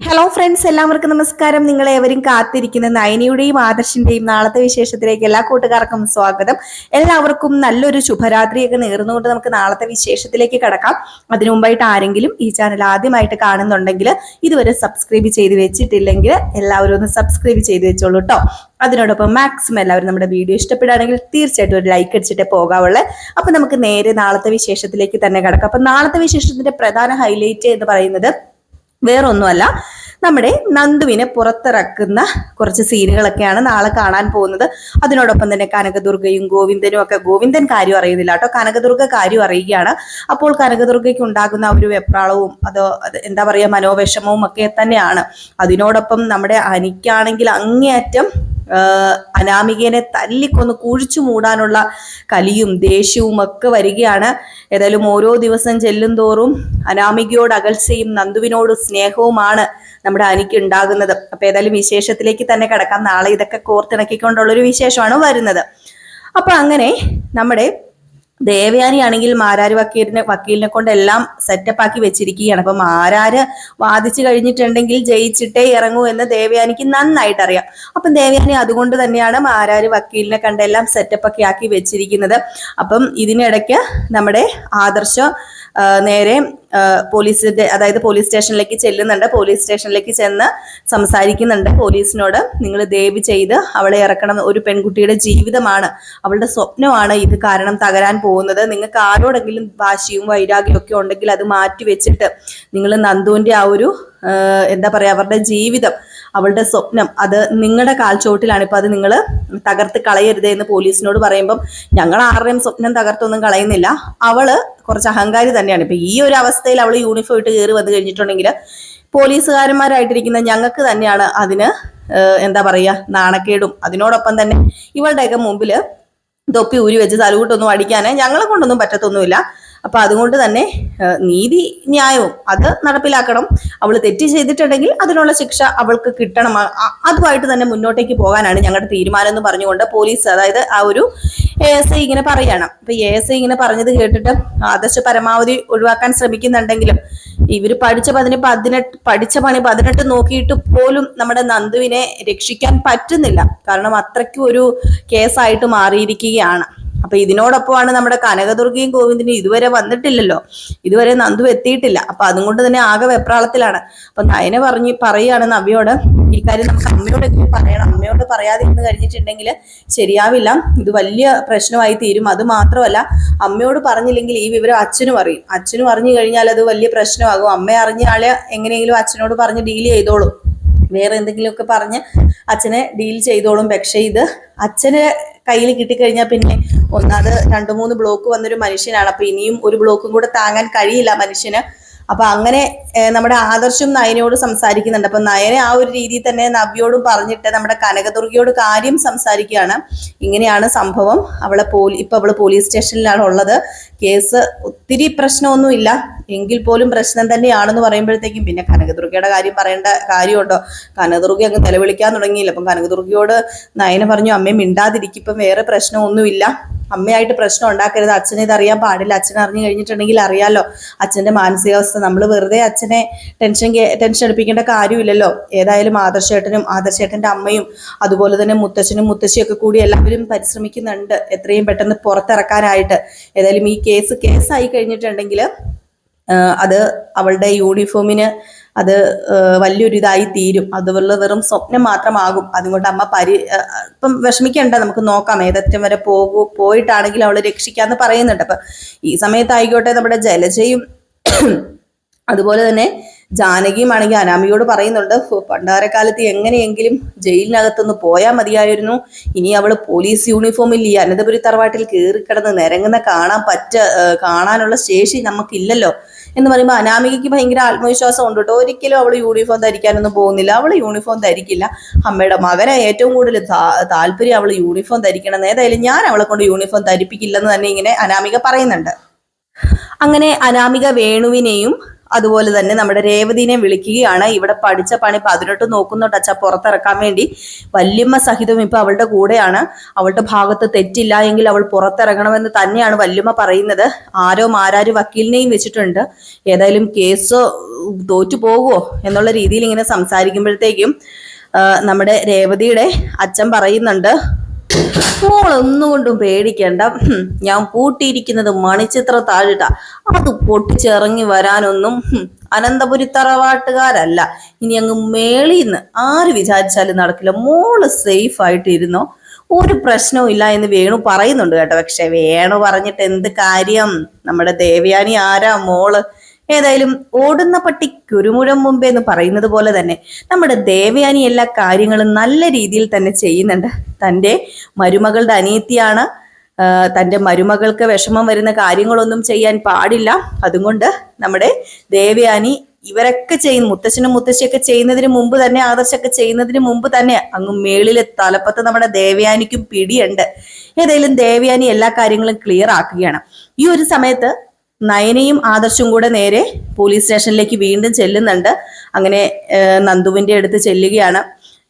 Hello friends എല്ലാവർക്കും നമസ്കാരം. നിങ്ങൾ ഏവരും കാത്തിരിക്കുന്ന നയനിയുടെയും ആദർശിന്റെയും നാളത്തെ വിശേഷത്തിലേക്ക് എല്ലാ കൂട്ടുകാർക്കും സ്വാഗതം. എല്ലാവർക്കും നല്ലൊരു ശുഭരാത്രിയൊക്കെ നേർന്നുകൊണ്ട് നമുക്ക് നാളത്തെ വിശേഷത്തിലേക്ക് കടക്കാം. അതിനു മുമ്പായിട്ട് ആരെങ്കിലും ഈ ചാനൽ ആദ്യമായിട്ട് കാണുന്നുണ്ടെങ്കിൽ ഇതുവരെ സബ്സ്ക്രൈബ് ചെയ്ത് വെച്ചിട്ടില്ലെങ്കിൽ എല്ലാവരും ഒന്ന് സബ്സ്ക്രൈബ് ചെയ്ത് വെച്ചോളൂ കേട്ടോ അതിനോടൊപ്പം മാക്സിമം എല്ലാവരും നമ്മുടെ വീഡിയോ ഇഷ്ടപ്പെടുകയാണെങ്കിൽ തീർച്ചയായിട്ടും ഒരു ലൈക്ക് അടിച്ചിട്ട് പോകാവുള്ളൂ. അപ്പൊ നമുക്ക് നേരെ നാളത്തെ വിശേഷത്തിലേക്ക് തന്നെ കിടക്കാം. അപ്പൊ നാളത്തെ വിശേഷത്തിന്റെ പ്രധാന ഹൈലൈറ്റ് എന്ന് പറയുന്നത് വേറൊന്നുമല്ല. നമ്മുടെ നന്ദുവിനെ പുറത്തിറക്കുന്ന കുറച്ച് സീനുകളൊക്കെയാണ് നാളെ കാണാൻ പോകുന്നത്. അതിനോടൊപ്പം തന്നെ കനകദുർഗയും ഗോവിന്ദനും ഒക്കെ ഗോവിന്ദൻ കാര്യം അറിയുന്നില്ല കേട്ടോ. കനകദുർഗ കാര്യം അറിയുകയാണ്. അപ്പോൾ കനകദുർഗയ്ക്ക് ഉണ്ടാകുന്ന ഒരു വെപ്രാളവും അതോ എന്താ പറയുക മനോവിഷമവും ഒക്കെ തന്നെയാണ്. അതിനോടൊപ്പം നമ്മുടെ അനിക്കാണെങ്കിൽ അങ്ങേയറ്റം അനാമികനെ തല്ലിക്കൊന്ന് കുഴിച്ചു മൂടാനുള്ള കലിയും ദേഷ്യവും ഒക്കെ വരികയാണ്. ഏതായാലും ഓരോ ദിവസം ചെല്ലും തോറും അനാമികയോട് അകൽച്ചയും നന്ദുവിനോട് സ്നേഹവുമാണ് നമ്മുടെ അനിക്ക് ഉണ്ടാകുന്നത്. അപ്പൊ ഏതായാലും വിശേഷത്തിലേക്ക് തന്നെ കിടക്കാം. നാളെ ഇതൊക്കെ കോർത്തിണക്കിക്കൊണ്ടുള്ള ഒരു വിശേഷമാണ് വരുന്നത്. അപ്പൊ അങ്ങനെ നമ്മുടെ ദേവയാനി ആണെങ്കിൽ മാരാര് വക്കീലിനെ വക്കീലിനെ കൊണ്ട് എല്ലാം സെറ്റപ്പ് ആക്കി വെച്ചിരിക്കുകയാണ്. അപ്പൊ മാരാര് വാദിച്ചു കഴിഞ്ഞിട്ടുണ്ടെങ്കിൽ ജയിച്ചിട്ടേ ഇറങ്ങൂ എന്ന് ദേവയാനിക്ക് നന്നായിട്ട് അറിയാം അപ്പം ദേവയാനി അതുകൊണ്ട് തന്നെയാണ് മാരാര് വക്കീലിനെ കണ്ടെല്ലാം സെറ്റപ്പ് ഒക്കെ ആക്കി വെച്ചിരിക്കുന്നത്. അപ്പം ഇതിനിടയ്ക്ക് നമ്മുടെ ആദർശ നേരെ പോലീസിന്റെ അതായത് പോലീസ് സ്റ്റേഷനിലേക്ക് ചെല്ലുന്നുണ്ട്. പോലീസ് സ്റ്റേഷനിലേക്ക് ചെന്ന് സംസാരിക്കുന്നുണ്ട് പോലീസിനോട്. നിങ്ങൾ ദയവ് ചെയ്ത് അവളെ ഇറക്കണം. ഒരു പെൺകുട്ടിയുടെ ജീവിതമാണ്. അവളുടെ സ്വപ്നമാണ് ഇത് കാരണം തകരാൻ പോകുന്നത്. നിങ്ങൾക്ക് ആരോടെങ്കിലും വാശിയും വൈരാഗ്യവും ഒക്കെ ഉണ്ടെങ്കിൽ അത് മാറ്റി വെച്ചിട്ട് നിങ്ങൾ നന്ദുവിന്റെ ആ ഒരു എന്താ പറയാ അവരുടെ ജീവിതം അവളുടെ സ്വപ്നം. അത് നിങ്ങളുടെ കാൽച്ചോട്ടിലാണ് ഇപ്പൊ അത് നിങ്ങൾ തകർത്ത് കളയരുത് എന്ന് പോലീസിനോട് പറയുമ്പം ഞങ്ങൾ ആരുടെയും സ്വപ്നം തകർത്തൊന്നും കളയുന്നില്ല. അവൾ കുറച്ച് അഹങ്കാരി തന്നെയാണ്. ഇപ്പൊ ഈ ഒരു അവസ്ഥയിൽ അവൾ യൂണിഫോം ഇട്ട് കയറി വന്നു കഴിഞ്ഞിട്ടുണ്ടെങ്കിൽ പോലീസുകാരന്മാരായിട്ടിരിക്കുന്ന ഞങ്ങൾക്ക് തന്നെയാണ് അതിന് എന്താ പറയാ നാണക്കേടും. അതിനോടൊപ്പം തന്നെ ഇവളുടെയൊക്കെ മുമ്പിൽ തൊപ്പി ഊരി വെച്ച് തലകൂട്ടൊന്നും അടിക്കാൻ ഞങ്ങളെ കൊണ്ടൊന്നും പറ്റത്തൊന്നുമില്ല. അപ്പൊ അതുകൊണ്ട് തന്നെ നീതി ന്യായവും അത് നടപ്പിലാക്കണം. അവൾ തെറ്റ് ചെയ്തിട്ടുണ്ടെങ്കിൽ അതിനുള്ള ശിക്ഷ അവൾക്ക് കിട്ടണം. അതുമായിട്ട് തന്നെ മുന്നോട്ടേക്ക് പോകാനാണ് ഞങ്ങളുടെ തീരുമാനം എന്ന് പറഞ്ഞുകൊണ്ട് പോലീസ് അതായത് ആ ഒരു എ എസ് ഐ ഇങ്ങനെ പറയണം. അപ്പൊ എ എസ് ഐ ഇങ്ങനെ പറഞ്ഞത് കേട്ടിട്ട് ആദർശ പരമാവധി ഒഴിവാക്കാൻ ശ്രമിക്കുന്നുണ്ടെങ്കിലും ഇവർ പഠിച്ച പതിന് പതിനെട്ട് പഠിച്ച പണി പതിനെട്ട് നോക്കിയിട്ട് പോലും നമ്മുടെ നന്ദുവിനെ രക്ഷിക്കാൻ പറ്റുന്നില്ല. കാരണം അത്രയ്ക്കും ഒരു കേസായിട്ട് മാറിയിരിക്കുകയാണ്. അപ്പൊ ഇതിനോടൊപ്പമാണ് നമ്മുടെ കനകദുർഗയും ഗോവിന്ദനും ഇതുവരെ വന്നിട്ടില്ലല്ലോ. ഇതുവരെ നന്ദു എത്തിയിട്ടില്ല. അപ്പൊ അതുകൊണ്ട് തന്നെ ആകെ വെപ്രാളത്തിലാണ്. അപ്പൊ നയനെ പറഞ്ഞ് പറയാണ് നവ്യോട്. ഈ കാര്യം നമുക്ക് അമ്മയോടെങ്കിലും പറയണം. അമ്മയോട് പറയാതെ ഇരുന്ന് കഴിഞ്ഞിട്ടുണ്ടെങ്കിൽ ശരിയാവില്ല. ഇത് വലിയ പ്രശ്നമായി തീരും. അത് മാത്രമല്ല അമ്മയോട് പറഞ്ഞില്ലെങ്കിൽ ഈ വിവരം അച്ഛനും അറിയും അച്ഛനും അറിഞ്ഞു കഴിഞ്ഞാൽ അത് വലിയ പ്രശ്നമാകും. അമ്മ അറിഞ്ഞ ആളെ എങ്ങനെയെങ്കിലും അച്ഛനോട് പറഞ്ഞ് ഡീൽ ചെയ്തോളും. വേറെ എന്തെങ്കിലുമൊക്കെ പറഞ്ഞ് അച്ഛനെ ഡീൽ ചെയ്തോളും. പക്ഷേ ഇത് അച്ഛന് കയ്യിൽ കിട്ടിക്കഴിഞ്ഞാൽ പിന്നെ ഒന്നാമത് രണ്ട് മൂന്ന് ബ്ലോക്ക് വന്നൊരു മനുഷ്യനാണ്. അപ്പൊ ഇനിയും ഒരു ബ്ലോക്കും കൂടെ താങ്ങാൻ കഴിയില്ല മനുഷ്യന്. അപ്പൊ അങ്ങനെ നമ്മുടെ ആദർശും നയനോട് സംസാരിക്കുന്നുണ്ട്. അപ്പൊ നയനെ ആ ഒരു രീതിയിൽ തന്നെ നവ്യോടും പറഞ്ഞിട്ട് നമ്മുടെ കനകദുർഗയോട് കാര്യം സംസാരിക്കുകയാണ്. ഇങ്ങനെയാണ് സംഭവം. അവളെ പോലീ ഇപ്പൊ അവൾ പോലീസ് സ്റ്റേഷനിലാണ് ഉള്ളത്. കേസ് ഒത്തിരി പ്രശ്നമൊന്നുമില്ല. എങ്കിൽ പോലും പ്രശ്നം തന്നെയാണെന്ന് പറയുമ്പോഴത്തേക്കും പിന്നെ കനകദുർഗയുടെ കാര്യം പറയേണ്ട കാര്യമുണ്ടോ? കനകദുർഗ അങ്ങ് നിലവിളിക്കാൻ തുടങ്ങിയില്ല. അപ്പം കനകദുർഗയോട് നയന പറഞ്ഞു അമ്മയും മിണ്ടാതിരിക്കും. വേറെ പ്രശ്നമൊന്നുമില്ല. അമ്മയായിട്ട് പ്രശ്നം ഉണ്ടാക്കരുത്. അച്ഛനെ ഇത് അറിയാൻ പാടില്ല. അച്ഛൻ അറിഞ്ഞു കഴിഞ്ഞിട്ടുണ്ടെങ്കിൽ അറിയാലോ. അച്ഛന്റെ മാനസികാവസ്ഥ. നമ്മൾ വെറുതെ അച്ഛനെ ടെൻഷൻ ടെൻഷൻ എടുപ്പിക്കേണ്ട കാര്യമില്ലല്ലോ. ഏതായാലും ആദർശേട്ടനും ആദർശേട്ടന്റെ അമ്മയും അതുപോലെ തന്നെ മുത്തച്ഛനും മുത്തശ്ശിയൊക്കെ കൂടി എല്ലാവരും പരിശ്രമിക്കുന്നുണ്ട്. എത്രയും പെട്ടെന്ന് പുറത്തിറക്കാനായിട്ട്. ഏതായാലും ഈ കേസ് കേസായി കഴിഞ്ഞിട്ടുണ്ടെങ്കിൽ അത് അവളുടെ യൂണിഫോമിന് അത് വലിയൊരു ഇതായി തീരും. അതുപോലെ വെറും സ്വപ്നം മാത്രമാകും. അതുകൊണ്ട് അമ്മ പരി ഇപ്പം വിഷമിക്കണ്ട നമുക്ക് നോക്കാം. ഏതറ്റം വരെ പോകൂ പോയിട്ടാണെങ്കിൽ അവളെ രക്ഷിക്കാന്ന് പറയുന്നുണ്ട്. അപ്പൊ ഈ സമയത്തായിക്കോട്ടെ നമ്മുടെ ജലജയും അതുപോലെ തന്നെ ജാനകിയും ആണെങ്കിൽ അനാമിയോട് പറയുന്നുണ്ട് "ഹോ, പണ്ടാരക്കാലത്ത് എങ്ങനെയെങ്കിലും ജയിലിനകത്തൊന്ന് പോയാൽ മതിയായിരുന്നു. ഇനി അവൾ പോലീസ് യൂണിഫോമിൽ ഈ അനന്തപുരി തറവാട്ടിൽ കയറിക്കിടന്ന് നിരങ്ങുന്ന കാണാൻ പറ്റ കാണാനുള്ള ശേഷി നമുക്കില്ലല്ലോ. എന്ന് പറയുമ്പോൾ അനാമികയ്ക്ക് ഭയങ്കര ആത്മവിശ്വാസം ഉണ്ട് കേട്ടോ ഒരിക്കലും അവൾ യൂണിഫോം ധരിക്കാനൊന്നും പോകുന്നില്ല അവൾ യൂണിഫോം ധരിക്കില്ല. അമ്മയുടെ മകനെ ഏറ്റവും കൂടുതൽ താല്പര്യം അവൾ യൂണിഫോം ധരിക്കണം. ഏതായാലും ഞാൻ അവളെ കൊണ്ട് യൂണിഫോം ധരിപ്പിക്കില്ലെന്ന് തന്നെ ഇങ്ങനെ അനാമിക പറയുന്നുണ്ട്. അങ്ങനെ അനാമിക വേണുവിനെയും അതുപോലെ തന്നെ നമ്മുടെ രേവതിനെ വിളിക്കുകയാണ്. ഇവിടെ പഠിച്ച പണി പതിനെട്ട് നോക്കുന്നുണ്ട് അച്ഛ പുറത്തിറക്കാൻ വേണ്ടി. വല്യമ്മ സഹിതം ഇപ്പൊ അവളുടെ കൂടെയാണ്. അവളുടെ ഭാഗത്ത് തെറ്റില്ല എങ്കിൽ അവൾ പുറത്തിറങ്ങണമെന്ന് തന്നെയാണ് വല്യമ്മ പറയുന്നത്. ആരോ മാരാരി വക്കീലിനെയും വെച്ചിട്ടുണ്ട്. ഏതായാലും കേസ് തോറ്റു പോകുമോ എന്നുള്ള രീതിയിൽ ഇങ്ങനെ സംസാരിക്കുമ്പോഴത്തേക്കും നമ്മുടെ രേവതിയുടെ അച്ഛൻ പറയുന്നുണ്ട്. മോളൊന്നും കൊണ്ടും പേടിക്കണ്ട. ഞാൻ പൂട്ടിയിരിക്കുന്നത് മണിച്ചിത്ര താഴിട്ട. അത് പൊട്ടിച്ചിറങ്ങി വരാനൊന്നും അനന്തപുരി തറവാട്ടുകാരല്ല. ഇനി അങ്ങ് മേളിന്ന് ആര് വിചാരിച്ചാലും നടക്കില്ല. മോൾ സേഫ് ആയിട്ടിരുന്നോ? ഒരു പ്രശ്നവും ഇല്ല എന്ന് വേണു പറയുന്നുണ്ട് കേട്ടോ. പക്ഷെ വേണു പറഞ്ഞിട്ട് എന്ത് കാര്യം? നമ്മുടെ ദേവയാനി ആരാ മോൾ? ഏതായാലും ഓടുന്ന പട്ടി കുരുമുഴം മുമ്പേ എന്ന് പറയുന്നത് പോലെ തന്നെ നമ്മുടെ ദേവയാനി എല്ലാ കാര്യങ്ങളും നല്ല രീതിയിൽ തന്നെ ചെയ്യുന്നുണ്ട്. തന്റെ മരുമകളുടെ അനിയത്തിയാണ്. തന്റെ മരുമകൾക്ക് വിഷമം വരുന്ന കാര്യങ്ങളൊന്നും ചെയ്യാൻ പാടില്ല. അതുകൊണ്ട് നമ്മുടെ ദേവയാനി ഇവരൊക്കെ ചെയ്യുന്ന. മുത്തശ്ശനും മുത്തശ്ശിയൊക്കെ ചെയ്യുന്നതിന് മുമ്പ് തന്നെ ആദർശൊക്കെ ചെയ്യുന്നതിന് മുമ്പ് തന്നെ അങ്ങ് മേളിലെ തലപ്പത്ത് നമ്മുടെ ദേവയാനിക്കും പിടിയുണ്ട്. ഏതായാലും ദേവയാനി എല്ലാ കാര്യങ്ങളും ക്ലിയർ ആക്കുകയാണ്. ഈ ഒരു സമയത്ത് നയനയും ആദർശും കൂടെ നേരെ പോലീസ് സ്റ്റേഷനിലേക്ക് വീണ്ടും ചെല്ലുന്നുണ്ട്. അങ്ങനെ നന്ദുവിന്റെ അടുത്ത് ചെല്ലുകയാണ്.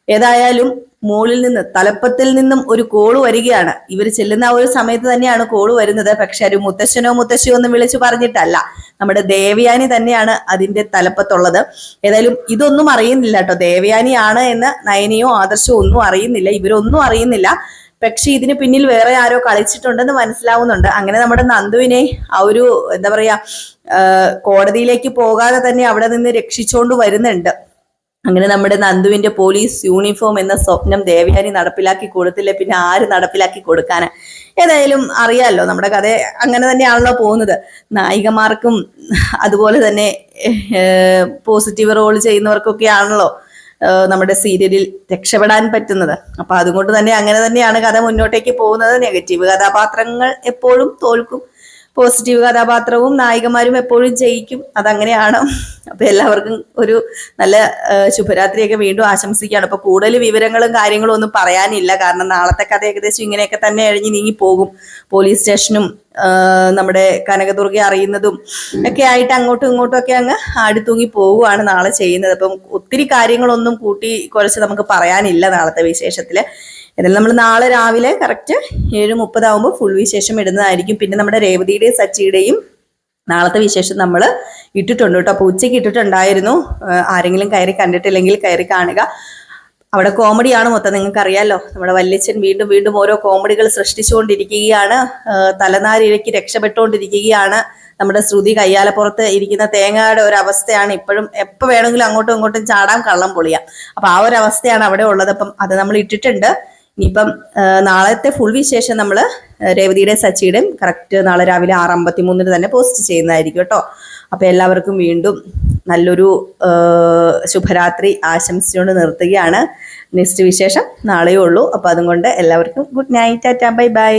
ഏതായാലും മുകളിൽ നിന്ന് തലപ്പത്തിൽ നിന്നും ഒരു കോൾ വരികയാണ്. ഇവർ ചെല്ലുന്ന ആ ഒരു സമയത്ത് തന്നെയാണ് കോൾ വരുന്നത്. പക്ഷെ ഒരു മുത്തശ്ശനോ മുത്തശ്ശിയോ ഒന്നും വിളിച്ചു പറഞ്ഞിട്ടല്ല. നമ്മുടെ ദേവയാനി തന്നെയാണ് അതിന്റെ തലപ്പത്തുള്ളത്. ഏതായാലും ഇതൊന്നും അറിയുന്നില്ല കേട്ടോ. ദേവയാനിയാണ് എന്ന് നയനയോ ആദർശോ ഒന്നും അറിയുന്നില്ല. ഇവരൊന്നും അറിയുന്നില്ല. പക്ഷെ ഇതിന് പിന്നിൽ വേറെ ആരോ കളിച്ചിട്ടുണ്ടെന്ന് മനസ്സിലാവുന്നുണ്ട്. അങ്ങനെ നമ്മുടെ നന്ദുവിനെ ആ ഒരു എന്താ പറയാ കോടതിയിലേക്ക് പോകാതെ തന്നെ അവിടെ നിന്ന് രക്ഷിച്ചുകൊണ്ട് വരുന്നുണ്ട്. അങ്ങനെ നമ്മുടെ നന്ദുവിന്റെ പോലീസ് യൂണിഫോം എന്ന സ്വപ്നം ദേവയാനി നടപ്പിലാക്കി കൊടുത്തില്ല? പിന്നെ ആര് നടപ്പിലാക്കി കൊടുക്കാന്? ഏതായാലും അറിയാലോ നമ്മുടെ കഥ അങ്ങനെ തന്നെയാണല്ലോ പോകുന്നത്. നായികമാർക്കും അതുപോലെ തന്നെ പോസിറ്റീവ് റോൾ ചെയ്യുന്നവർക്കൊക്കെ ആണല്ലോ നമ്മുടെ സീരിയലിൽ രക്ഷപ്പെടാൻ പറ്റുന്നത്. അപ്പൊ അതുകൊണ്ട് തന്നെ അങ്ങനെ തന്നെയാണ് കഥ മുന്നോട്ടേക്ക് പോകുന്നത്. നെഗറ്റീവ് കഥാപാത്രങ്ങൾ എപ്പോഴും തോൽക്കും. പോസിറ്റീവ് കഥാപാത്രവും നായികമാരും എപ്പോഴും ജയിക്കും. അതങ്ങനെയാണ്. അപ്പൊ എല്ലാവർക്കും ഒരു നല്ല ശുഭരാത്രിയൊക്കെ വീണ്ടും ആശംസിക്കുകയാണ്. അപ്പൊ കൂടുതൽ വിവരങ്ങളും കാര്യങ്ങളും ഒന്നും പറയാനില്ല. കാരണം നാളത്തെ കഥ ഏകദേശം ഇങ്ങനെയൊക്കെ തന്നെ എഴിഞ്ഞ് നീങ്ങി പോകും. പോലീസ് സ്റ്റേഷനും നമ്മുടെ കനകദുർഗ അറിയുന്നതും ഒക്കെ ആയിട്ട് അങ്ങോട്ടും ഇങ്ങോട്ടും ഒക്കെ അങ്ങ് ആടിത്തൂങ്ങി പോവുകയാണ് നാളെ ചെയ്യുന്നത്. അപ്പം ഒത്തിരി കാര്യങ്ങളൊന്നും കൂട്ടി കുറച്ച് നമുക്ക് പറയാനില്ല നാളത്തെ വിശേഷത്തിൽ. എന്നാലും നമ്മൾ നാളെ രാവിലെ കറക്റ്റ് ഏഴ് മുപ്പതാവുമ്പോൾ ഫുൾ വിശേഷം ഇടുന്നതായിരിക്കും. പിന്നെ നമ്മുടെ രേവതിയുടെയും സച്ചിയുടെയും നാളത്തെ വിശേഷം നമ്മൾ ഇട്ടിട്ടുണ്ട് കേട്ടോ. അപ്പോൾ ഉച്ചയ്ക്ക് ഇട്ടിട്ടുണ്ടായിരുന്നു. ആരെങ്കിലും കയറി കണ്ടിട്ടില്ലെങ്കിൽ കയറി കാണുക. അവിടെ കോമഡിയാണ് മൊത്തം നിങ്ങൾക്കറിയാലോ. നമ്മുടെ വല്യച്ഛൻ വീണ്ടും വീണ്ടും ഓരോ കോമഡികൾ സൃഷ്ടിച്ചുകൊണ്ടിരിക്കുകയാണ്. തലനാരിഴയ്ക്ക് രക്ഷപ്പെട്ടുകൊണ്ടിരിക്കുകയാണ്. നമ്മുടെ ശ്രുതി കയ്യാലപ്പുറത്ത് ഇരിക്കുന്ന തേങ്ങയുടെ ഒരു അവസ്ഥയാണ് ഇപ്പോഴും. എപ്പോൾ വേണമെങ്കിലും അങ്ങോട്ടും ഇങ്ങോട്ടും ചാടാൻ കള്ളം പൊളിയാം. അപ്പം ആ ഒരു അവസ്ഥയാണ് അവിടെ ഉള്ളത്. അപ്പം അത് നമ്മൾ ഇട്ടിട്ടുണ്ട്. ഇനിയിപ്പം നാളത്തെ ഫുൾ വിശേഷം നമ്മൾ രേവതിയുടെയും സച്ചിയുടെയും കറക്റ്റ് നാളെ രാവിലെ ആറ് അമ്പത്തി മൂന്നിന് തന്നെ പോസ്റ്റ് ചെയ്യുന്നതായിരിക്കും കേട്ടോ. അപ്പോൾ എല്ലാവർക്കും വീണ്ടും നല്ലൊരു ശുഭരാത്രി ആശംസിച്ചുകൊണ്ട് നിർത്തുകയാണ്. നെക്സ്റ്റ് വിശേഷം നാളെയേ ഉള്ളൂ. അപ്പൊ അതുകൊണ്ട് എല്ലാവർക്കും good night tata bye bye